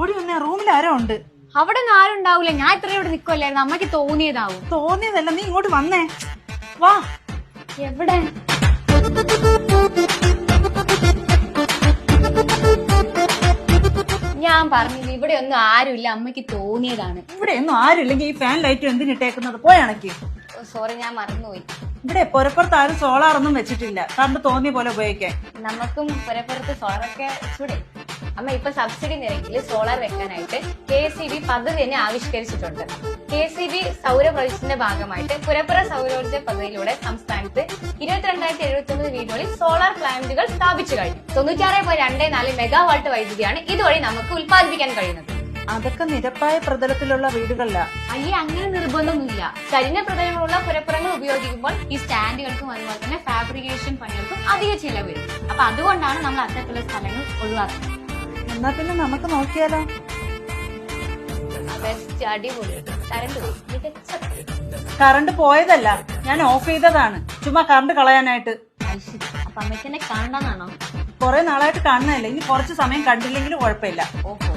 ഓടി വന്നേ റൂമിൽ ആരോ ഉണ്ട്. അവിടെ ഒന്നും ആരും ഉണ്ടാവില്ല ഞാൻ ഇത്രയും ഇവിടെ നിൽക്കുമല്ലായിരുന്നു അമ്മയ്ക്ക് തോന്നിയതാവും. തോന്നിയതല്ല നീ ഇങ്ങോട്ട് വന്നേ. വാ. എവിടെ? ഞാൻ പറഞ്ഞില്ല ഇവിടെ ഒന്നും ആരുമില്ല. അമ്മയ്ക്ക് തോന്നിയതാണ്. ഇവിടെ ഒന്നും ആരുമില്ലെങ്കിൽ ഈ ഫാൻ ലൈറ്റ് എന്തിനിട്ടേക്കുന്നത് പോയാണെങ്കിൽ സോറി ഞാൻ മറന്നുപോയി. ഇവിടെ പുരപ്പുറത്ത് ആരും സോളാർ ഒന്നും വെച്ചിട്ടില്ല. കറണ്ട് തോന്നിയ പോലെ ഉപയോഗിക്കാൻ. നമുക്കും പുരപ്പുറത്ത് സോളറൊക്കെ ചൂടെ. അമ്മ ഇപ്പൊ സബ്സിഡി നിരക്കിൽ സോളാർ വെക്കാനായിട്ട് കെ സി ബി പദ്ധതി തന്നെ ആവിഷ്കരിച്ചിട്ടുണ്ട്. കെ സി ബി സൗര പ്രൊജക്ടിന്റെ ഭാഗമായിട്ട് പുരപ്പുറ സൗരോർജ പദ്ധതിയിലൂടെ സംസ്ഥാനത്ത് ഇരുപത്തിരണ്ടായിരത്തി എഴുപത്തി ഒമ്പത് വീടുകളിൽ സോളാർ പ്ലാന്റുകൾ സ്ഥാപിച്ചു കഴിഞ്ഞു. തൊണ്ണൂറ്റാറ് പോയിന്റ് രണ്ട് നാല് മെഗാവാട്ട് വൈദ്യുതിയാണ് ഇതുവഴി നമുക്ക് ഉത്പാദിപ്പിക്കാൻ കഴിയുന്നത്. അതൊക്കെ നിരപ്പായ പ്രതലത്തിലുള്ള വീടുകളില്ല. അയ്യേ അങ്ങനെ നിർബന്ധമൊന്നുമില്ല. ചരിഞ്ഞ പ്രതലങ്ങളുള്ള പുരപ്പുറങ്ങൾ ഉപയോഗിക്കുമ്പോൾ ഈ സ്റ്റാൻഡുകൾക്കും അതുപോലെ തന്നെ ഫാബ്രിക്കേഷൻ പണികൾക്കും അധിക ചിലവ് വരും. അപ്പൊ അതുകൊണ്ടാണ് നമ്മൾ അത്തരത്തിലുള്ള സ്ഥലങ്ങൾ ഒഴിവാക്കുന്നത്. എന്നാ പിന്നെ നമുക്ക് നോക്കിയാലോ? കറണ്ട് പോയതല്ല ഞാൻ ഓഫ് ചെയ്തതാണ്. ചുമ്മാ കറണ്ട് കളയാനായിട്ട്. കാണണമെന്നാണോ? കുറെ നാളായിട്ട് കാണുന്നതല്ലേ. ഇനി കുറച്ച് സമയം കണ്ടില്ലെങ്കിലും കുഴപ്പമില്ല. ഓഹോ.